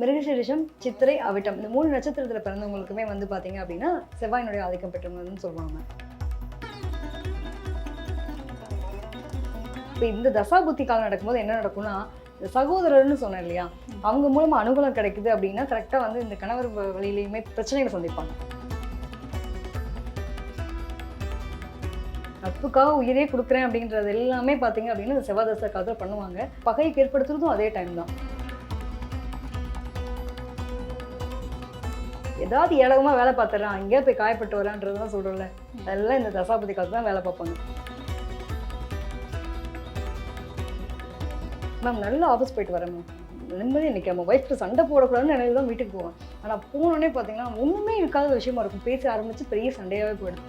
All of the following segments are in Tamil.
மிருகசீரிஷம் சித்திரை அவிட்டம். இந்த மூணு நட்சத்திரத்தில் பிறந்தவங்களுக்குமே வந்து பார்த்தீங்க அப்படின்னா செவ்வாயினுடைய ஆதிக்கம் பெற்றவங்கன்னு சொல்லுவாங்க. இப்போ இந்த தசா புத்தி காலம் நடக்கும்போது என்ன நடக்கும்னா இந்த சகோதரர்னு சொன்னேன் இல்லையா? அவங்க மூலமா அனுகூலம் கிடைக்குது அப்படின்னா கரெக்டாக வந்து இந்த கணவர் வழியிலையுமே பிரச்சனைகளை சந்திப்பாங்க. நட்புக்காக உயிரே கொடுக்குறேன் அப்படின்றது எல்லாமே பார்த்தீங்க அப்படின்னா இந்த செவ்வாய் தசை காலத்தில் பண்ணுவாங்க. பகைக்கு ஏற்படுத்துறதும் அதே டைம் தான். ஏதாவது ஏழகமா வேலை பார்த்துறான் அங்கேயே போய் காயப்பட்டு வரான்றதுலாம் சொல்கிறோம்ல அதெல்லாம் இந்த தசாபதி காலத்து தான் வேலை பார்ப்பாங்க. மேம் நல்லா ஆஃபீஸ் போயிட்டு வரேன் மேம் நிம்மதியாக நிற்காம ஒய்ஃப்ட்டு சண்டை போடக்கூடாதுன்னு நினைவு தான் வீட்டுக்கு போவேன். ஆனால் போனோடனே பார்த்தீங்கன்னா ஒன்றுமே இருக்காத விஷயமா இருக்கும். பேச ஆரம்பிச்சு பெரிய சண்டையாகவே போயிடும்.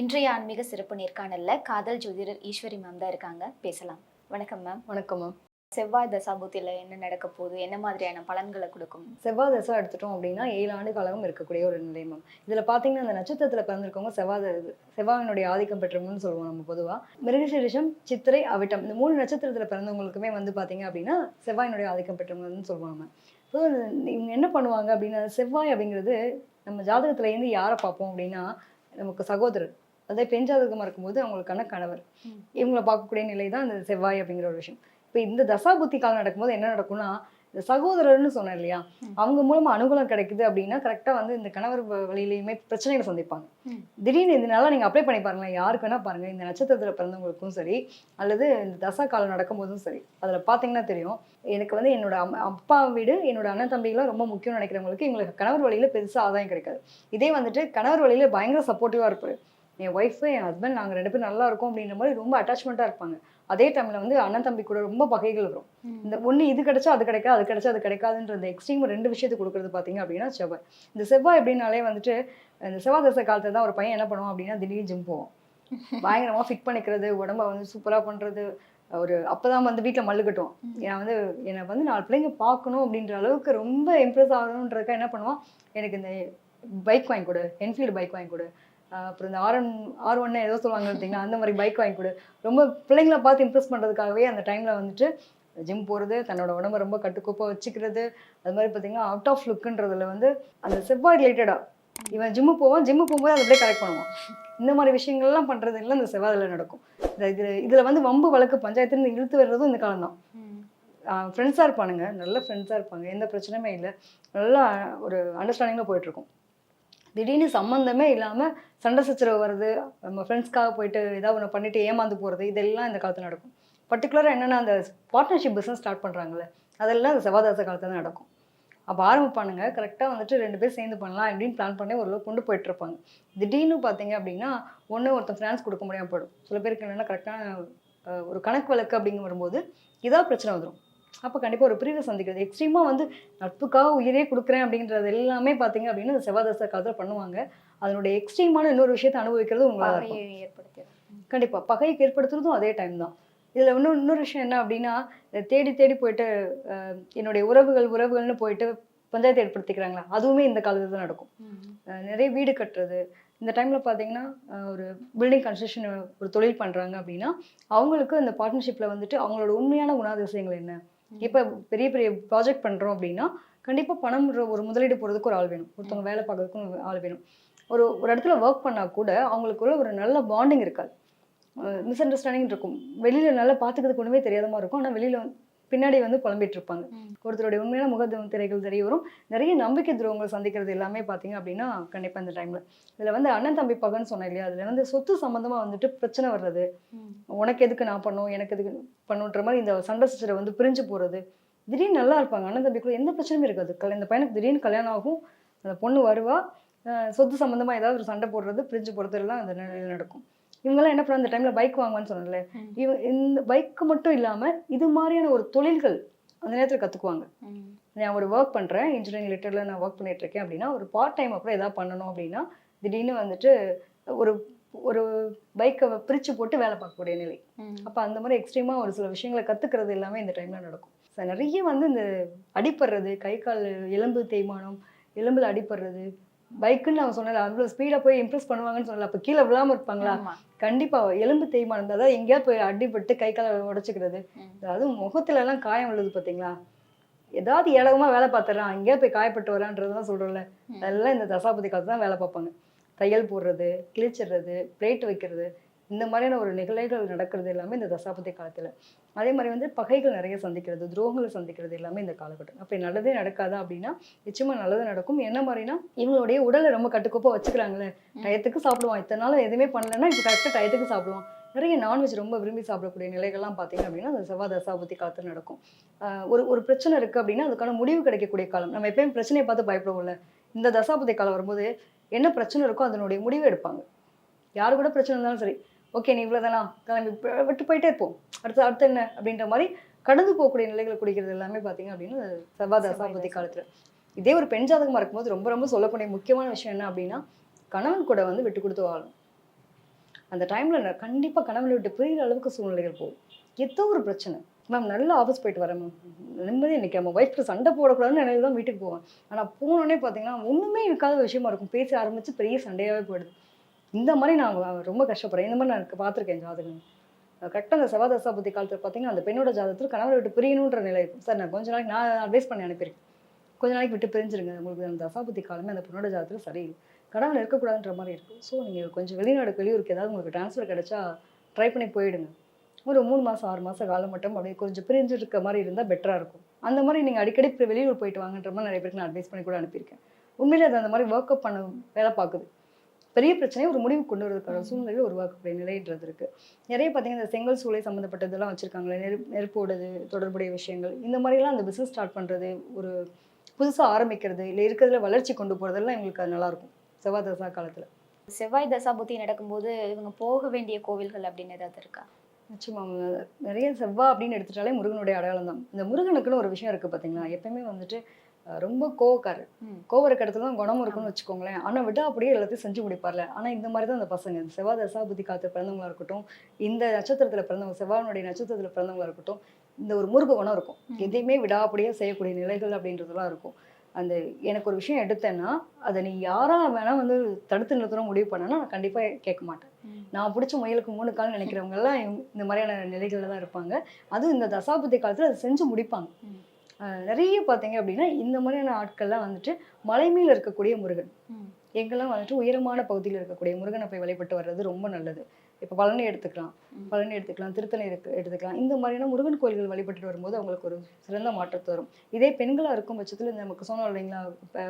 இன்றைய ஆன்மீக சிறப்பு நேர்காணல்ல காதல் ஜோதிடர் ஈஸ்வரி மேம் தான் இருக்காங்க. பேசலாம். வணக்கம் மேம் வணக்கம் மேம் செவ்வாய் தசாபுத்தியில் என்ன நடக்க போகுது? என்ன மாதிரியான பலன்களை கொடுக்கும்? செவ்வாய் தசை எடுத்துட்டோம் அப்படின்னா ஏழு ஆண்டு காலம் இருக்கக்கூடிய ஒரு நிலை மேம் இதில் பார்த்தீங்கன்னா அந்த நட்சத்திரத்தில் பிறந்திருக்கவங்க செவ்வாய் செவ்வாயினுடைய ஆதிக்கம் பெற்றவங்கன்னு சொல்லுவோம் நம்ம பொதுவாக மிருகசீரிஷம் சித்திரை அவிட்டம் இந்த மூணு நட்சத்திரத்தில் பிறந்தவங்களுக்குமே வந்து பார்த்தீங்க அப்படின்னா செவ்வாயினுடைய ஆதிக்கம் பெற்றவங்கன்னு சொல்லுவாங்க ஸோ இவங்க என்ன பண்ணுவாங்க அப்படின்னா செவ்வாய் அப்படிங்கிறது நம்ம ஜாதகத்துல இருந்து யாரை பார்ப்போம் அப்படின்னா நமக்கு சகோதரர். அதே பெண் ஜாதகமாக இருக்கும்போது அவங்களுக்கான கணவர். இவங்களை பார்க்கக்கூடிய நிலை தான் இந்த செவ்வாய் அப்படிங்கிற ஒரு விஷயம். இப்போ இந்த தசா புத்தி காலம் நடக்கும்போது என்ன நடக்கும்னா இந்த சகோதரர்னு சொன்னேன் இல்லையா. அவங்க மூலமா அனுகூலம் கிடைக்குது அப்படின்னா கரெக்டாக வந்து இந்த கணவர் வழியிலையுமே பிரச்சனைகளை சந்திப்பாங்க. திடீர்னு இதனால நீங்க அப்ளை பண்ணி பாருங்களேன். யாருக்கு வேணா பாருங்க. இந்த நட்சத்திரத்துல பிறந்தவங்களுக்கும் சரி அல்லது இந்த தசா காலம் நடக்கும்போதும் சரி. அதுல பாத்தீங்கன்னா தெரியும் எனக்கு வந்து என்னோட அப்பா வீடு என்னோட அண்ணன் தம்பிகளாம் ரொம்ப முக்கியம் நினைக்கிறவங்களுக்கு இவங்களுக்கு கணவர் வழியில பெருசா ஆதாயம் கிடைக்காது. இதே வந்துட்டு கணவர் வழியில பயங்கர சப்போர்ட்டிவா இருப்பாரு. என் ஒய்ஃபு என் ஹஸ்பண்ட் நாங்கள் ரெண்டு பேரும் நல்லா இருக்கோம் அப்படின்ற மாதிரி ரொம்ப அட்டாச்மெண்ட்டாக இருப்பாங்க. அதே டைமில் வந்து அண்ணன் தம்பி கூட ரொம்ப பகைகள் வரும். இந்த ஒன்று இது கிடைச்சா அது கிடைக்காது அது கிடைச்சா அது கிடைக்காதுன்ற இந்த எக்ஸ்ட்ரீம் ரெண்டு விஷயத்தை கொடுக்குறது பார்த்தீங்க அப்படின்னா செவ்வாய். இந்த செவ்வாய் எப்படின்னாலே வந்துட்டு இந்த செவ்வாய் தசை காலத்துல தான் ஒரு பையன் என்ன பண்ணுவான் அப்படின்னா திடீர்னு ஜிம் போவான். பயங்கரமாக ஃபிட் பண்ணிக்கிறது உடம்ப வந்து சூப்பராக பண்ணுறது ஒரு அப்பதான் வந்து வீட்டில் மல்லு கட்டுவான். நான் வந்து என்னை வந்து நாலு பிள்ளைங்க பார்க்கணும் அப்படின்ற அளவுக்கு ரொம்ப இம்ப்ரெஸ் ஆகணுன்றதுக்காக என்ன பண்ணுவான் எனக்கு இந்த பைக் வாங்கி கொடு என்ஃபீல்டு பைக் வாங்கி கொடு அப்புறம் இந்த ஆர் ஒன் ஆர் ஒன்னு ஏதோ சொல்லுவாங்க பார்த்தீங்கன்னா அந்த மாதிரி பைக் வாங்கி கொடு. ரொம்ப பிள்ளைங்கள பார்த்து இம்ப்ரெஸ் பண்ணுறதுக்காகவே அந்த டைமில் வந்துட்டு ஜிம் போகிறது தன்னோட உடம்ப ரொம்ப கட்டுக்கோப்பாக வச்சுக்கிறது அது மாதிரி பார்த்தீங்கன்னா அவுட் ஆஃப் லுக்குன்றதுல வந்து அந்த செவ்வாய் ரிலேட்டடாக இவன் ஜிம்மு போவான் ஜிம்மு போகும்போது அதை அப்படியே கரெக்ட் பண்ணுவான். இந்த மாதிரி விஷயங்கள்லாம் பண்ணுறது எல்லாம் இந்த செவ்வாயில் நடக்கும். இந்த இது இதில் வந்து வம்பு வழக்கு பஞ்சாயத்துன்னு இழுத்து வர்றதும் இந்த காலம் தான். ஃப்ரெண்ட்ஸாக இருப்பானுங்க. நல்ல ஃப்ரெண்ட்ஸாக இருப்பாங்க. எந்த பிரச்சனையுமே இல்லை. நல்லா ஒரு அண்டர்ஸ்டாண்டிங்கில் போயிட்டுருக்கும் திடீர்னு சம்மந்தமே இல்லாமல் சண்டை சச்சரவு வருது நம்ம ஃப்ரெண்ட்ஸ்க்காக போயிட்டு ஏதாவது ஒன்று பண்ணிட்டு ஏமாந்து போகிறது இதெல்லாம் இந்த காலத்தில் நடக்கும். பர்டிகுலராக என்னென்னா அந்த பார்ட்னர்ஷிப் பிஸ்னஸ் ஸ்டார்ட் பண்ணுறாங்கல்ல அதெல்லாம் அந்த செவ்வாதாச காலத்தில் தான் நடக்கும். அப்போ ஆரம்பிப்பானுங்க கரெக்டாக வந்துட்டு ரெண்டு பேர் சேர்ந்து பண்ணலாம் அப்படின்னு பிளான் பண்ணி ஓரளவு கொண்டு போயிட்டு இருப்பாங்க. திடீர்னு பார்த்தீங்க அப்படின்னா ஒன்று ஒருத்தன் ஃபினான்ஸ் கொடுக்க முடியாமல் போயிடும். சில பேருக்கு என்னென்னா கரெக்டான ஒரு கணக்கு வழக்கு அப்படிங்க வரும்போது இதாக பிரச்சனை வந்துடும் அப்போ கண்டிப்பாக ஒரு பிரிவை சந்திக்கிறது. எக்ஸ்ட்ரீமாக வந்து நட்புக்காக உயிரே கொடுக்குறேன் அப்படின்றது எல்லாமே பார்த்தீங்க அப்படின்னா இந்த செவ்வாதச காலத்தில் பண்ணுவாங்க. அதனுடைய எக்ஸ்ட்ரீமான இன்னொரு விஷயத்தை அனுபவிக்கிறது உங்களால் ஏற்படுத்தியது கண்டிப்பாக பகைக்கு ஏற்படுத்துறதும் அதே டைம் தான். இதில் இன்னும் இன்னொரு விஷயம் என்ன அப்படின்னா தேடி தேடி போயிட்டு என்னுடைய உறவுகள் உறவுகள்னு போயிட்டு பஞ்சாயத்து ஏற்படுத்திக்கிறாங்களா? அதுவுமே இந்த காலத்தில் தான் நடக்கும். நிறைய வீடு கட்டுறது. இந்த டைமில் பார்த்தீங்கன்னா ஒரு பில்டிங் கன்ஸ்ட்ரக்ஷன் ஒரு தொழில் பண்ணுறாங்க அப்படின்னா அவங்களுக்கு இந்த பார்ட்னர்ஷிப்பில் வந்துட்டு அவங்களோட உண்மையான குணாதிசயங்கள் என்ன? இப்போ பெரிய பெரிய ப்ராஜெக்ட் பண்ணுறோம் அப்படின்னா கண்டிப்பாக பணம் ஒரு- முதலீடு போடுறதுக்கு ஒரு ஆள் வேணும். ஒருத்தவங்க வேலை பார்க்கறதுக்கும் ஒரு ஆள் வேணும். ஒரு ஒரு இடத்துல ஒர்க் பண்ணால் கூட அவங்களுக்குள்ள ஒரு நல்ல பாண்டிங் இருக்காது. மிஸ் அண்டர்ஸ்டாண்டிங் இருக்கும். வெளியில் நல்லா பார்த்துக்கிறதுக்கு ஒன்றுமே தெரியாத மாதிரி இருக்கும். ஆனால் வெளியில் பின்னாடி வந்து புலம்பிட்டு இருப்பாங்க ஒருத்தருடைய உண்மையான முக திரைகள் தெரிய வரும். நிறைய நம்பிக்கை துரோகங்களை சந்திக்கிறது எல்லாமே பார்த்தீங்க அப்படின்னா கண்டிப்பாக இந்த டைமில் இதில் வந்து அண்ணன் தம்பி பகன்னு சொன்னேன் இல்லையா? அதில் வந்து சொத்து சம்மந்தமாக வந்துட்டு பிரச்சனை வர்றது. உனக்கு எதுக்கு நான் பண்ணும்? எனக்கு எதுக்கு பண்ணுன்ற மாதிரி இந்த சண்டை சச்சரை வந்து பிரிஞ்சு போகிறது திடீர்னு நல்லா இருப்பாங்க. அண்ணன் தம்பிக்குள்ள எந்த பிரச்சனையும் இருக்காது. கல் இந்த பையனுக்கு திடீர்னு கல்யாணம் ஆகும். அந்த பொண்ணு வருவா. சொத்து சம்மந்தமாக ஏதாவது ஒரு சண்டை போடுறது பிரிஞ்சு போடுறது எல்லாம் அந்த நிலையில் நடக்கும். இவங்கெல்லாம் என்ன பண்ண அந்த டைமில் பைக் வாங்குவான்னு சொன்னல. இவ இந்த பைக்கு மட்டும் இல்லாமல் இது மாதிரியான ஒரு தொழில்கள் அந்த நேரத்தில் கற்றுக்குவாங்க. நான் ஒரு ஒர்க் பண்ணுறேன் இன்ஜினியரிங் ரிலேட்டடில் நான் ஒர்க் பண்ணிட்டு இருக்கேன் அப்படின்னா ஒரு பார்ட் டைம் அப்புறம் எதாவது பண்ணணும் அப்படின்னா திடீர்னு வந்துட்டு ஒரு ஒரு பைக்கை பிரித்து போட்டு வேலை பார்க்கக்கூடிய நிலை. அப்போ அந்த மாதிரி எக்ஸ்ட்ரீமாக ஒரு சில விஷயங்களை கற்றுக்கிறது எல்லாமே இந்த டைமில் நடக்கும் So, நிறைய வந்து இந்த அடிப்படுறது கை கால் எலும்பு தேய்மானம் எலும்பில் அடிப்படுறது பைக்குன்னு நான் சொன்னல அவ்வளோ ஸ்பீடாக போய் இம்ப்ரெஸ் பண்ணுவாங்கன்னு சொன்னல அப்போ கீழே விழாம இருப்பாங்களா. கண்டிப்பாக எலும்பு தேய்மானம் அதாவது எங்கேயாவது போய் அடிபட்டு கை காலை உடச்சிக்கிறது. அதாவது முகத்துல எல்லாம் காயம் விழுது பார்த்தீங்களா ஏதாவது ஏழகமா வேலை பார்த்துறான் எங்கேயாவது போய் காயப்பட்டு வரான்றதுலாம் சொல்கிறோம்ல. அதெல்லாம் இந்த தசாபதி காலத்து தான் வேலை பார்ப்பாங்க தையல் போடுறது கிழிச்சிடுறது பிளேட் வைக்கிறது இந்த மாதிரியான ஒரு நிகழ்வுகள் நடக்கிறது எல்லாமே இந்த தசாபதி காலத்தில். அதே மாதிரி வந்து பகைகள் நிறைய சந்திக்கிறது துரோகங்களை சந்திக்கிறது எல்லாமே இந்த காலகட்டம். அப்படி நல்லதே நடக்காதா அப்படின்னா நிச்சயமாக நல்லது நடக்கும். என்ன மாதிரினா இவங்களுடைய உடலை ரொம்ப கட்டுக்கோப்பாக வச்சுக்கிறாங்களே. டயத்துக்கு சாப்பிடுவான். இத்தனை நாள் எதுவுமே பண்ணலன்னா இப்போ கரெக்டாக டயத்துக்கு சாப்பிடுவான். நிறைய நான்வெஜ் ரொம்ப விரும்பி சாப்பிடக்கூடிய நிலைகள்லாம் பார்த்தீங்க அப்படின்னா அந்த செவ்வாய் தசாபதி காலத்தில் நடக்கும். ஆஹ் ஒரு ஒரு பிரச்சனை இருக்குது அப்படின்னா அதுக்கான முடிவு கிடைக்கக்கூடிய காலம். நம்ம எப்பயும் பிரச்சனையை பார்த்து பயப்படுவோம்ல. இந்த தசாபதி காலம் வரும்போது என்ன பிரச்சனை இருக்கோ அதனுடைய முடிவு எடுப்பாங்க. யாரு கூட பிரச்சனை இருந்தாலும் சரி ஓகே நீ இவ்வளோதானா கிளம்பி விட்டு போயிட்டே இருப்போம் அடுத்து அடுத்து என்ன? அப்படின்ற மாதிரி கடந்து போகக்கூடிய நிலைகளை குடிக்கிறது எல்லாமே பார்த்தீங்க அப்படின்னா செவ்வாய் தசாபதி காலத்தில். இதே ஒரு பெண் ஜாதகமாக இருக்கும்போது ரொம்ப ரொம்ப சொல்லக்கூடிய முக்கியமான விஷயம் என்ன அப்படின்னா கணவன் கூட வந்து விட்டு கொடுத்து வாழணும். அந்த டைமில் கண்டிப்பாக கணவனை விட்டு பிரிகிற அளவுக்கு சூழ்நிலைகள் போகும். ஏதோ ஒரு பிரச்சனை. மேம் நல்லா ஆஃபீஸ் போயிட்டு வரேன் மேம். நிம்மதி இன்னைக்கு நம்ம ஒய்ஃப்க்கு சண்டை போடக்கூடாதுன்னு நினைவு தான் வீட்டுக்கு போவேன். ஆனால் போனோடனே பார்த்தீங்கன்னா ஒன்றுமே இருக்காத விஷயமா இருக்கும். பேச ஆரம்பித்து பெரிய சண்டையாகவே போயிடுது. இந்த மாதிரி நான் ரொம்ப கஷ்டப்படுறேன். இந்த மாதிரி நான் பார்த்துருக்கேன் ஜாதகம். கரெக்டாக அந்த செவ்வாதசா புத்தி காலத்தில் பார்த்தீங்கன்னா அந்த பெண்ணோட ஜாதகத்தில் கணவரை விட்டு பிரியணுன்ற நிலை இருக்கும். சார் நான் கொஞ்ச நாளைக்கு நான் அட்வைஸ் பண்ணி அனுப்பியிருக்கேன் கொஞ்ச நாளைக்கு விட்டு பிரிஞ்சிருங்க. உங்களுக்கு அந்த தசாபுத்தி காலமே அந்த பொண்ணோட ஜாதகத்தில் சரியில்லை. கடவுள் இருக்கக்கூடாதுன்ற மாதிரி இருக்கும். ஸோ நீங்கள் கொஞ்சம் வெளிநாடு வெளியூருக்கு ஏதாவது உங்களுக்கு ட்ரான்ஸ்ஃபர் கிடைச்சா ட்ரை பண்ணி போயிடுங்க. ஒரு மூணு மாதம் ஆறு மாதம் காலம் மட்டும் அப்படியே கொஞ்சம் பிரிஞ்சு இருக்க மாதிரி இருந்தால் பெட்டராக இருக்கும். அந்த மாதிரி நீங்கள் அடிக்கடி இப்போ வெளியூர் போயிட்டு வாங்கன்ற மாதிரி நிறைய பேருக்கு நான் அட்வைஸ் பண்ணி கூட அனுப்பியிருக்கேன். உண்மையிலே அது அந்த மாதிரி ஒர்க் அப் பண்ண வேலை பார்க்குது. பெரிய பிரச்சனையை ஒரு முடிவு கொண்டு வரதுக்கான சூழ்நிலையில் உருவாக்கக்கூடிய நிலைன்றது இருக்கு. நிறைய பார்த்தீங்கன்னா இந்த செங்கல் சூளை சம்மந்தப்பட்டதெல்லாம் வச்சுருக்காங்களே நெருப்பு நெருப்போடது தொடர்புடைய விஷயங்கள். இந்த மாதிரிலாம் அந்த பிஸ்னஸ் ஸ்டார்ட் பண்ணுறது ஒரு புதுசாக ஆரம்பிக்கிறது இல்லை இருக்கிறதுல வளர்ச்சி கொண்டு போகிறதெல்லாம் எங்களுக்கு அது நல்லாயிருக்கும் செவ்வாய் தசா காலத்தில். செவ்வாய் தசாபுத்தி நடக்கும்போது இவங்க போக வேண்டிய கோவில்கள் அப்படின்னு ஏதாவது இருக்கா? நிச்சயமா நிறைய செவ்வா அப்படின்னு எடுத்துட்டாலே முருகனுடைய அடையாளம் தான் இந்த முருகனுக்குன்னு ஒரு விஷயம் இருக்குது பார்த்தீங்களா? எப்பயுமே வந்துட்டு ரொம்ப கோவக்காரர். கோவம் இருக்க இடத்துல தான் குணம் இருக்குன்னு வச்சுக்கோங்களேன். ஆனால் விட்டா அப்படியே எல்லாத்தையும் செஞ்சு முடிப்பார்ல. ஆனால் இந்த மாதிரி தான் அந்த பசங்க. செவ்வாய் தசா புத்தி காலத்தில் பிறந்தவங்களா இருக்கட்டும் இந்த நட்சத்திரத்தில் பிறந்தவங்க செவ்வாயினுடைய நட்சத்திரத்தில் பிறந்தவங்களா இருக்கட்டும் இந்த ஒரு முருக குணம் இருக்கும். எதையுமே விடாப்படியாக செய்யக்கூடிய நிலைகள் அப்படின்றதெல்லாம் இருக்கும். அந்த எனக்கு ஒரு விஷயம் எடுத்தேன்னா அதை நீ யாரா வேணா வந்து தடுத்து நிறுத்தணும் முடிவு பண்ணனா நான் கண்டிப்பாக கேட்க மாட்டேன். நான் பிடிச்ச முயலுக்கு மூணு கால் நினைக்கிறவங்க எல்லாம் இந்த மாதிரியான நிலைகள்ல தான் இருப்பாங்க. அதுவும் இந்த தசாபுத்தி காலத்துல அதை செஞ்சு முடிப்பாங்க. நிறைய பார்த்தீங்க அப்படின்னா இந்த மாதிரியான ஆட்கள்லாம் வந்துட்டு மலை மேல இருக்கக்கூடிய முருகன். எங்கெல்லாம் வந்துட்டு உயரமான பகுதியில் இருக்கக்கூடிய முருகனை போய் வழிபட்டு வர்றது ரொம்ப நல்லது இப்போ பழனி எடுத்துக்கலாம். பழனி எடுத்துக்கலாம் திருத்தணி எடுத்துக்கலாம். இந்த மாதிரியான முருகன் கோயில்கள் வழிபட்டு வரும்போது அவங்களுக்கு ஒரு சிறந்த மாற்றத்தை வரும் இதே பெண்களாக இருக்கும் பட்சத்தில் இந்த நமக்கு சொன்னோம் இல்லைங்களா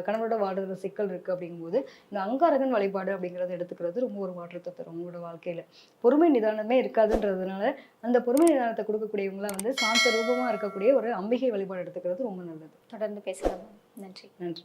கணவரோட வாடுற சிக்கல் இருக்குது அப்படிங்கும்போது இந்த அங்காரகன் வழிபாடு அப்படிங்கிறத எடுத்துக்கிறது ரொம்ப ஒரு மாற்றத்தை தரும் உங்களோட வாழ்க்கையில். பொறுமை நிதானமே இருக்காதுன்றதுனால அந்த பொறுமை நிதானத்தை கொடுக்கக்கூடியவங்களாம் வந்து சாந்த ரூபமாக இருக்கக்கூடிய ஒரு அம்பிகை வழிபாடு எடுத்துக்கிறது ரொம்ப நல்லது. தொடர்ந்து பேசலாம். நன்றி. நன்றி.